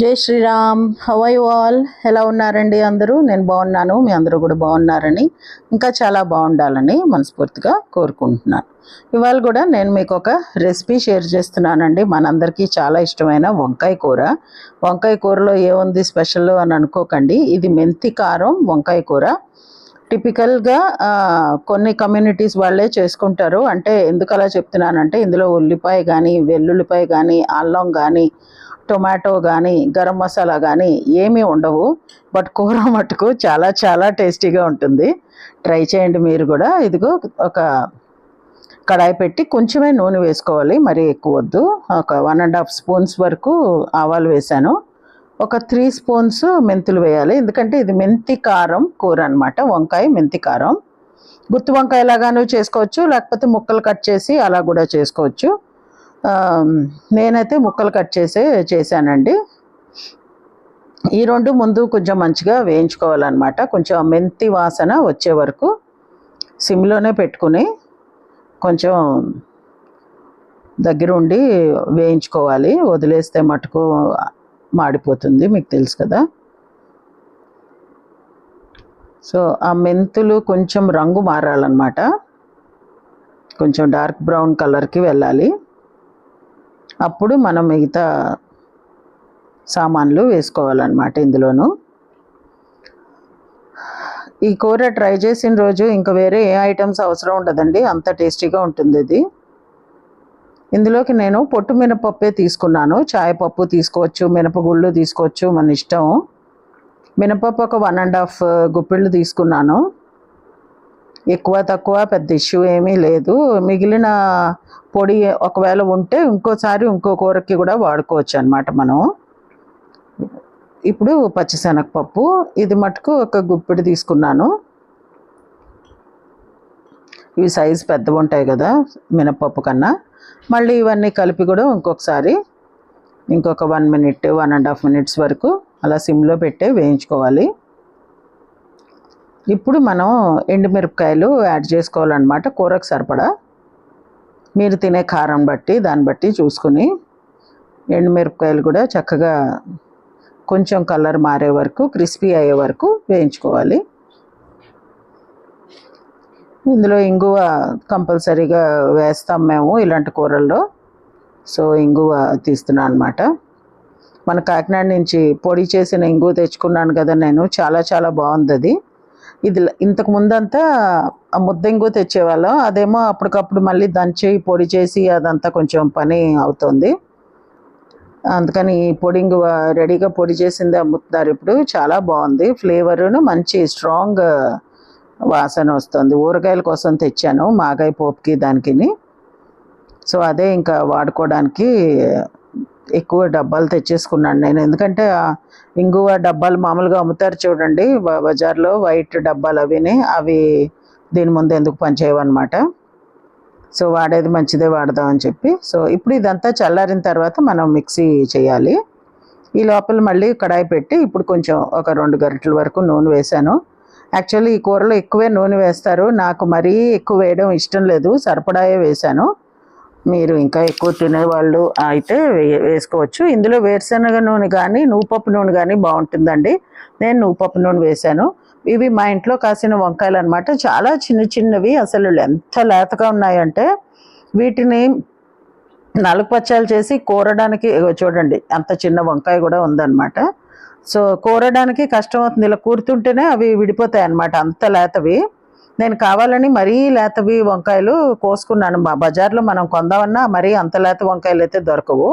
జై శ్రీరామ్ హవై ఆల్ ఎలా ఉన్నారండి అందరూ? నేను బాగున్నాను మీ అందరూ కూడా బాగున్నారని ఇంకా చాలా బాగుండాలని మనస్ఫూర్తిగా కోరుకుంటున్నాను. ఇవాళ కూడా నేను మీకు ఒక రెసిపీ షేర్ చేస్తున్నానండి. మనందరికీ చాలా ఇష్టమైన వంకాయ కూర. వంకాయ కూరలో ఏముంది స్పెషల్ అని అనుకోకండి. ఇది మెంతి కారం వంకాయ కూర. టిపికల్గా కొన్ని కమ్యూనిటీస్ వాళ్ళే చేసుకుంటారు. అంటే ఎందుకు అలా చెప్తున్నానంటే ఇందులో ఉల్లిపాయ కానీ వెల్లుల్లిపాయ కానీ అల్లం కానీ టొమాటో కానీ గరం మసాలా కానీ ఏమీ ఉండవు. బట్ కూర మటుకు చాలా చాలా టేస్టీగా ఉంటుంది. ట్రై చేయండి మీరు కూడా. ఇదిగో ఒక కడాయి పెట్టి కొంచెమే నూనె వేసుకోవాలి. మరి ఎక్కువ వద్దు. ఒక వన్ అండ్ హాఫ్ స్పూన్స్ వరకు ఆవాలు వేసాను ఒక త్రీ స్పూన్స్ మెంతులు వేయాలి. ఎందుకంటే ఇది మెంతి కారం కూర అనమాట వంకాయ మెంతి కారం. గుత్తి వంకాయ లాగాను చేసుకోవచ్చు. లేకపోతే ముక్కలు కట్ చేసి అలా కూడా చేసుకోవచ్చు. నేనైతే ముక్కలు కట్ చేసే చేశానండి. ఈ రెండు ముందు కొంచెం మంచిగా వేయించుకోవాలన్నమాట. కొంచెం మెంతి వాసన వచ్చే వరకు సిమ్లోనే పెట్టుకుని కొంచెం దగ్గరుండి వేయించుకోవాలి. వదిలేస్తే మటుకు మాడిపోతుంది మీకు తెలుసు కదా. సో ఆ మెంతులు కొంచెం రంగు మారాలన్నమాట. కొంచెం డార్క్ బ్రౌన్ కలర్కి వెళ్ళాలి. అప్పుడు మనం మిగతా సామాన్లు వేసుకోవాలన్నమాట ఇందులోను. ఈ కూర ట్రై చేసిన రోజు ఇంకా వేరే ఏ ఐటమ్స్ అవసరం ఉండదండి అంత టేస్టీగా ఉంటుంది ఇది. ఇందులోకి నేను పొట్టు మినపప్పే తీసుకున్నాను. చాయపప్పు తీసుకోవచ్చు మినపగుళ్ళు తీసుకోవచ్చు మన ఇష్టం. మినపప్పు ఒక వన్ అండ్ హాఫ్ గుప్పిళ్ళు తీసుకున్నాను. ఎక్కువ తక్కువ పెద్ద ఇష్యూ ఏమీ లేదు. మిగిలిన పొడి ఒకవేళ ఉంటే ఇంకోసారి ఇంకో కూరకి కూడా వాడుకోవచ్చు అనమాట మనం. ఇప్పుడు పచ్చిశనగపప్పు ఇది మటుకు ఒక గుప్పిడి తీసుకున్నాను. ఇవి సైజు పెద్దవి ఉంటాయి కదా మినపప్పు కన్నా. మళ్ళీ ఇవన్నీ కలిపి కూడా ఇంకొకసారి ఇంకొక one minute one and half minutes వరకు అలా సిమ్లో పెట్టే వేయించుకోవాలి. ఇప్పుడు మనం ఎండుమిరపకాయలు యాడ్ చేసుకోవాలన్నమాట కూరకు సరిపడా. మీరు తినే కారం బట్టి దాన్ని బట్టి చూసుకుని ఎండుమిరపకాయలు కూడా చక్కగా కొంచెం కలర్ మారే వరకు క్రిస్పీ అయ్యే వరకు వేయించుకోవాలి. ఇందులో ఇంగువ కంపల్సరీగా వేస్తాం మేము ఇలాంటి కూరల్లో. సో ఇంగువ తీస్తున్నాను అనమాట మన కాకినాడ నుంచి పొడి చేసిన ఇంగువ తెచ్చుకున్నాను కదా నేను చాలా చాలా బాగుంది అది ఇది ఇంతకు ముందంతా ఆ తెచ్చేవాళ్ళం. అదేమో అప్పటికప్పుడు మళ్ళీ దంచి పొడి చేసి అదంతా కొంచెం పని అవుతుంది. అందుకని పొడింగ్ రెడీగా పొడి చేసింది అమ్ముతున్నారు ఇప్పుడు చాలా బాగుంది. ఫ్లేవరును మంచి స్ట్రాంగ్ వాసన వస్తుంది. ఊరగాయల కోసం తెచ్చాను మాగాయ పోపుకి దానికిని. సో అదే ఇంకా వాడుకోవడానికి ఎక్కువ డబ్బాలు తెచ్చేసుకున్నాను నేను. ఎందుకంటే ఇంగువ డబ్బాలు మామూలుగా అమ్ముతారు చూడండి బజార్లో వైట్ డబ్బాలు అవిని అవి దీని ముందు ఎందుకు పనిచేయవన్నమాట. సో వాడేది మంచిదే వాడదాం అని చెప్పి. సో ఇప్పుడు ఇదంతా చల్లారిన తర్వాత మనం మిక్సీ చేయాలి. ఈ లోపల మళ్ళీ కడాయి పెట్టి ఇప్పుడు కొంచెం ఒక రెండు గంటల వరకు నూనె వేశాను. యాక్చువల్లీ ఈ కూరలో ఎక్కువే నూనె వేస్తారు. నాకు మరీ ఎక్కువ వేయడం ఇష్టం లేదు. సరిపడాయే వేశాను. మీరు ఇంకా ఎక్కువ తినేవాళ్ళు అయితే వే- వేసుకోవచ్చు. ఇందులో వేరుశనగ నూనె కానీ నువ్వుపప్పు నూనె కానీ బాగుంటుందండి నేను నువ్వుపప్పు నూనె వేశాను. ఇవి మా ఇంట్లో కాసిన వంకాయలు అనమాట చాలా చిన్న చిన్నవి అసలు ఎంత లేతగా ఉన్నాయంటే వీటిని నలుగు పచ్చాలు చేసి కూరడానికి చూడండి అంత చిన్న వంకాయ కూడా ఉందన్నమాట సో కూరడానికి కష్టం అవుతుంది ఇలా కూరుతుంటేనే అవి విడిపోతాయి అన్నమాట అంత లేతవి. నేను కావాలని మరీ లేతవి వంకాయలు కోసుకున్నాను. మా బజార్లో మనం కొందామన్నా మరీ అంత లేత వంకాయలు అయితే దొరకవు.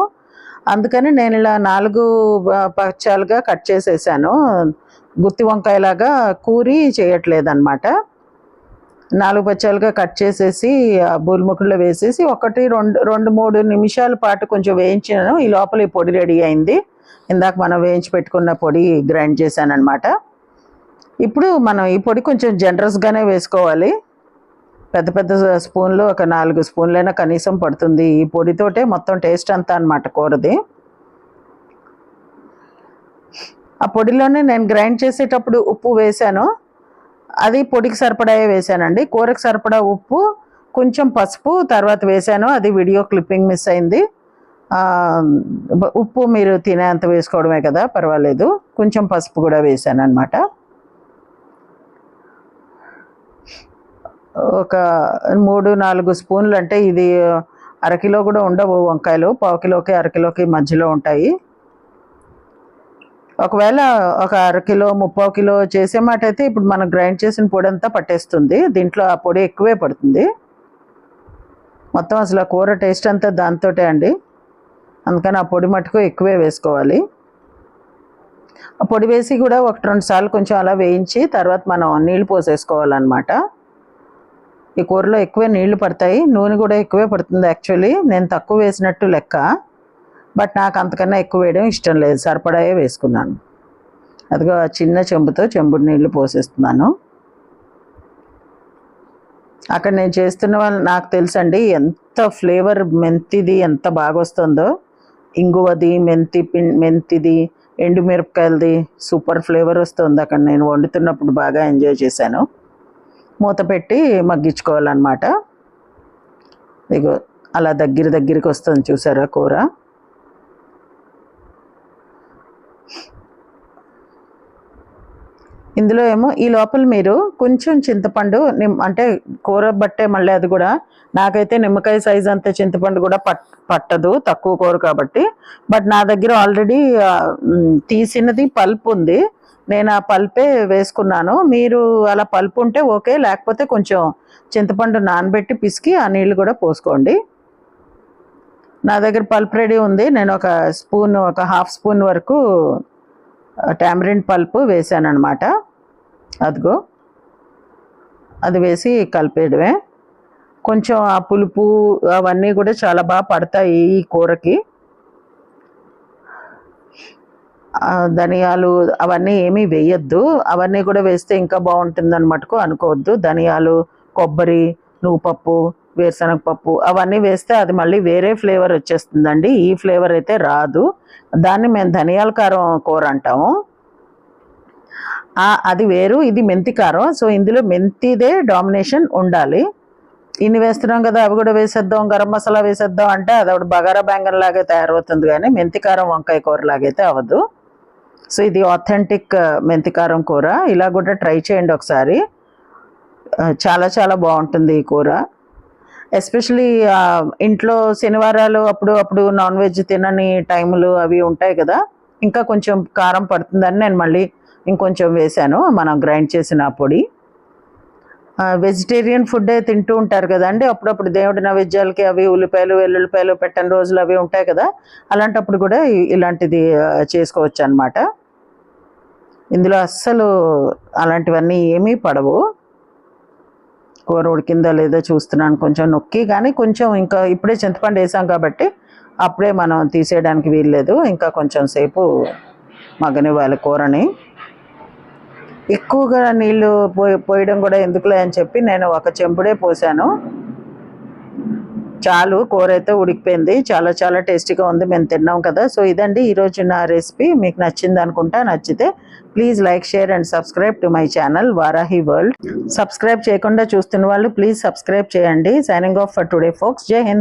అందుకని నేను ఇలా నాలుగు పక్షాలుగా పచ్చాలుగా కట్ చేసేసాను. గుత్తి వంకాయలాగా కూరి చేయట్లేదన్నమాట. నాలుగు పచ్చాలుగా కట్ చేసేసి ఆ వేసేసి ఒకటి రెండు రెండు మూడు నిమిషాల పాటు కొంచెం వేయించాను. ఈ లోపల ఈ పొడి రెడీ అయింది. ఇందాక మనం వేయించి పెట్టుకున్న పొడి గ్రైండ్ చేశాను అనమాట ఇప్పుడు మనం ఈ పొడి కొంచెం జనరస్గానే వేసుకోవాలి. పెద్ద పెద్ద స్పూన్లు ఒక నాలుగు స్పూన్లైనా కనీసం పడుతుంది. ఈ పొడితోటే మొత్తం టేస్ట్ అంతా అనమాట కూరది. ఆ పొడిలోనే నేను గ్రైండ్ చేసేటప్పుడు ఉప్పు వేశాను అది పొడికి సరిపడాయే వేశానండి కూరకు సరిపడా ఉప్పు కొంచెం పసుపు తర్వాత వేశాను అది వీడియో క్లిప్పింగ్ మిస్ అయింది. ఉప్పు మీరు తినేంత వేసుకోవడమే కదా పర్వాలేదు. కొంచెం పసుపు కూడా వేసాను అనమాట ఒక మూడు నాలుగు స్పూన్లు అంటే ఇది అరకిలో కూడా ఉండవు వంకాయలు. పావు కిలోకి అరకిలోకి మధ్యలో ఉంటాయి. ఒకవేళ ఒక అరకిలో ముప్పావు కిలో చేసే మాట అయితే ఇప్పుడు మనం గ్రైండ్ చేసిన పొడి అంతా పట్టేస్తుంది. దీంట్లో ఆ పొడి ఎక్కువే పడుతుంది. మొత్తం అసలు కూర టేస్ట్ అంతా దాంతోటే అండి. అందుకని ఆ పొడి మటుకు ఎక్కువే వేసుకోవాలి. ఆ పొడి వేసి కూడా ఒకటి రెండు సార్లు కొంచెం అలా వేయించి తర్వాత మనం నీళ్ళు పోసేసుకోవాలన్నమాట. ఈ కూరలో ఎక్కువే నీళ్ళు పడతాయి. నూనె కూడా ఎక్కువే పడుతుంది యాక్చువల్లీ నేను తక్కువ వేసినట్టు లెక్క. బట్ నాకు అంతకన్నా ఎక్కువ వేయడం ఇష్టం లేదు. సరిపడాయే వేసుకున్నాను. అదిగో చిన్న చెంబుతో చెంబుడు నీళ్ళు పోసేస్తున్నాను. అక్కడ నేను చేస్తున్న వాళ్ళు నాకు తెలుసండి ఎంత ఫ్లేవర్ మెంతిది ఎంత బాగా వస్తుందో ఇంగువది మెంతి పిం మెంతిది ఎండుమిరపకాయలది సూపర్ ఫ్లేవర్ వస్తుంది. అక్కడ నేను వండుతున్నప్పుడు బాగా ఎంజాయ్ చేశాను. మూత పెట్టి మగ్గించుకోవాలన్నమాట. ఇగో అలా దగ్గర దగ్గరికి వస్తుంది చూసారా కూర? ఇందులో ఏమో ఈ లోపల మీరు కొంచెం చింతపండు నిమ్ అంటే కూర బట్టే మళ్ళీ అది కూడా. నాకైతే నిమ్మకాయ సైజ్ అంత చింతపండు కూడా పట్ పట్టదు తక్కువ కూర కాబట్టి. బట్ నా దగ్గర ఆల్రెడీ తీసినది పల్ప్ ఉంది. నేను ఆ పల్పే వేసుకున్నాను. మీరు అలా పల్ప్ ఉంటే ఓకే లేకపోతే కొంచెం చింతపండు నానబెట్టి పిసికి ఆ నీళ్ళు కూడా పోసుకోండి. నా దగ్గర పల్ప్ రెడీ ఉంది. నేను ఒక స్పూన్ ఒక హాఫ్ స్పూన్ వరకు టామరిన్ పల్ప్ వేసాను అనమాట అదిగో. అది వేసి కలిపేయడమే. కొంచెం ఆ పులుపు అవన్నీ కూడా చాలా బాగా పడతాయి ఈ కూరకి. ధనియాలు అవన్నీ ఏమీ వేయొద్దు. అవన్నీ కూడా వేస్తే ఇంకా బాగుంటుంది అనుకోవద్దు. ధనియాలు కొబ్బరి నువ్వుపప్పు వేరుశనగ పప్పు అవన్నీ వేస్తే అది మళ్ళీ వేరే ఫ్లేవర్ వచ్చేస్తుందండి. ఈ ఫ్లేవర్ అయితే రాదు. దాన్ని మేము ధనియాల కారం కూర అంటాము. అది వేరు ఇది మెంతి కారం. సో ఇందులో మెంతిదే డామినేషన్ ఉండాలి. ఇన్ని వేస్తున్నాం కదా అవి కూడా వేసేద్దాం గరం మసాలా వేసేద్దాం అంటే అది ఒకటి బగారా బ్యాంగన్ లాగే తయారవుతుంది కానీ మెంతి కారం వంకాయ కూర లాగైతే అవ్వదు. సో ఇది ఆథెంటిక్ uh, మెంతి కారం కూర. ఇలా కూడా ట్రై చేయండి ఒకసారి. చాలా చాలా బాగుంటుంది ఈ కూర. ఎస్పెషలీ ఇంట్లో శనివారాలు అప్పుడు అప్పుడు నాన్ వెజ్ తినని టైములు అవి ఉంటాయి కదా. ఇంకా కొంచెం కారం పడుతుందని నేను మళ్ళీ ఇంకొంచెం వేశాను మనం గ్రైండ్ చేసిన పొడి. వెజిటేరియన్ ఫుడ్ తింటూ ఉంటారు కదండి అప్పుడప్పుడు దేవుడి నైవేద్యాలకి అవి ఉల్లిపాయలు వెల్లుల్లిపాయలు పెట్టని రోజులు అవి ఉంటాయి కదా. అలాంటప్పుడు కూడా ఇలాంటిది చేసుకోవచ్చు అనమాట ఇందులో అస్సలు అలాంటివన్నీ ఏమీ పడవు. కూర ఉడికిందో లేదో చూస్తున్నాను కొంచెం నొక్కి కానీ కొంచెం ఇంకా ఇప్పుడే చింతపండు వేసాం కాబట్టి అప్పుడే మనం తీసేయడానికి వీల్లేదు. ఇంకా కొంచెం సేపు మగ్గనివ్వాలి కూరని. ఎక్కువగా నీళ్ళు పోయి పోయడం కూడా ఎందుకులే అని చెప్పి నేను ఒక చెంపుడే పోసాను. చాలు కూర అయితే ఉడికిపోయింది. చాలా చాలా టేస్టీగా ఉంది. మేము తిన్నాం కదా. సో ఇదండి ఈరోజు నా రెసిపీ. మీకు నచ్చింది అనుకుంటా నచ్చితే please like share and subscribe to my channel Varahi world. Subscribe చేయకుండా చూస్తున్న వాళ్ళు ప్లీజ్ సబ్స్క్రైబ్ చేయండి. Signing off for today folks జై హింద్